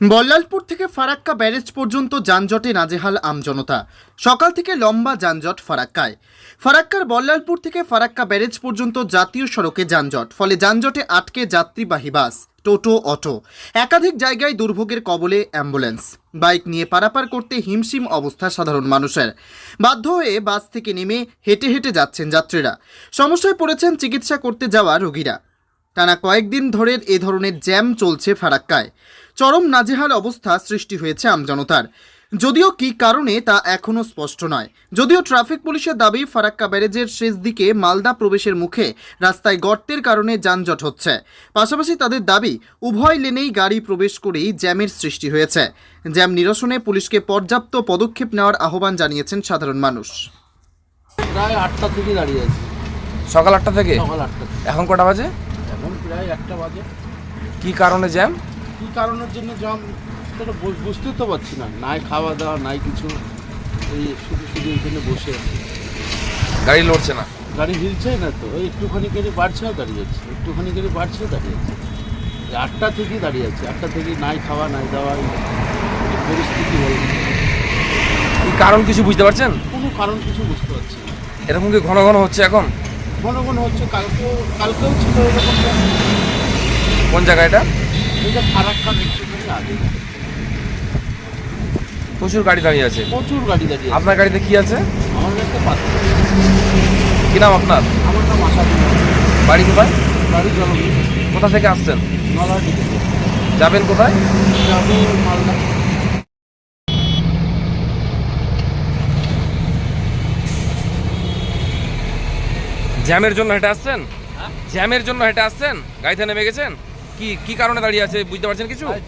বল্লালপুর থেকে ফারাক্কা ব্যারেজ পর্যন্ত যানজটে নাজেহাল আমজনতা সকাল থেকে লম্বা যানজট ফারাক্কায়। ফারাক্কার বল্লালপুর থেকে ফারাক্কা ব্যারেজ পর্যন্ত জাতীয় সড়কে যানজট, ফলে যানজটে আটকে যাত্রীবাহী বাস, টোটো, অটো, একাধিক জায়গায় দুর্ভোগের কবলে অ্যাম্বুলেন্স। বাইক নিয়ে পারাপার করতে হিমশিম অবস্থা সাধারণ মানুষের। বাধ্য হয়ে বাস থেকে নেমে হেঁটে হেঁটে যাচ্ছেন যাত্রীরা। সমস্যায় পড়েছেন চিকিৎসা করতে যাওয়া রোগীরা। টানা কয়েকদিন ধরে এ ধরনের জ্যাম চলছে ফারাক্কায়। চরম নাজেহাল অবস্থা সৃষ্টি হয়েছে আমজনতার যদিও কী কারণে তা এখনও স্পষ্ট নয়। যদিও ট্রাফিক পুলিশের দাবি ফারাক্কা ব্যারেজের শেষ দিকে মালদা প্রবেশের মুখে রাস্তায় গর্তের কারণে যানজট হচ্ছে। পাশাপাশি তাদের দাবি উভয় লেনেই গাড়ি প্রবেশ করেই জ্যামের সৃষ্টি হয়েছে। জ্যাম নিরসনে পুলিশকে পর্যাপ্ত পদক্ষেপ নেওয়ার আহ্বান জানিয়েছেন সাধারণ মানুষ। প্রায় আটটা থেকে দাঁড়িয়ে আছি। সকাল আটটা থেকে? সকাল আটটা এখন কটা বাজে? প্রায় একটা বাজে। কি কারণে জ্যাম? কী কারণের জন্য জাম সেটা বু- বুঝতে তো পারছি না। নাই খাওয়া দাওয়া নাই কিছু। এই শুধু শুধু এখানে বসে আছি। গাড়ি লড়ছে না? গাড়ি হিলছেই না তো। ওই একটুখানি করে বাড়ছে আর দাঁড়িয়ে যাচ্ছে একটুখানি করে বাড়ছে দাঁড়িয়ে যাচ্ছে এই আটটা থেকেই দাঁড়িয়ে আছে। আটটা থেকে নাই খাওয়া নাই দাওয়া পরিস্থিতি হল কারণ কিছু বুঝতে পারছেন? কোনো কারণ কিছু বুঝতে পারছি না। এরকম কি ঘন ঘন হচ্ছে এখন? ঘন ঘন হচ্ছে কালকেও কালকেও ছিল এরকম কোন জায়গাটা এটা? ফারাক্কা দেখতে আগে প্রচুর গাড়ি দাঁড়িয়ে আছে। প্রচুর গাড়ি দাঁড়িয়ে আপনার গাড়িতে কি আছে? আমার কাছে পাত্র কি নাম আপনার? আমার নাম আশা বাড়ি কোথায়? গাড়ি চালাবো কোথা থেকে আসছেন? নলাটি থেকে। যাবেন কোথায়? যাব মালদা জ্যামের জন্য হেঁটে আসছেন? জ্যামের জন্য হেঁটে আসছেন? গাড়িতে নেমে গেছেন? কি কি কারণে দাঁড়িয়ে আছে বুঝতে পারছেন কিছু? হয়ে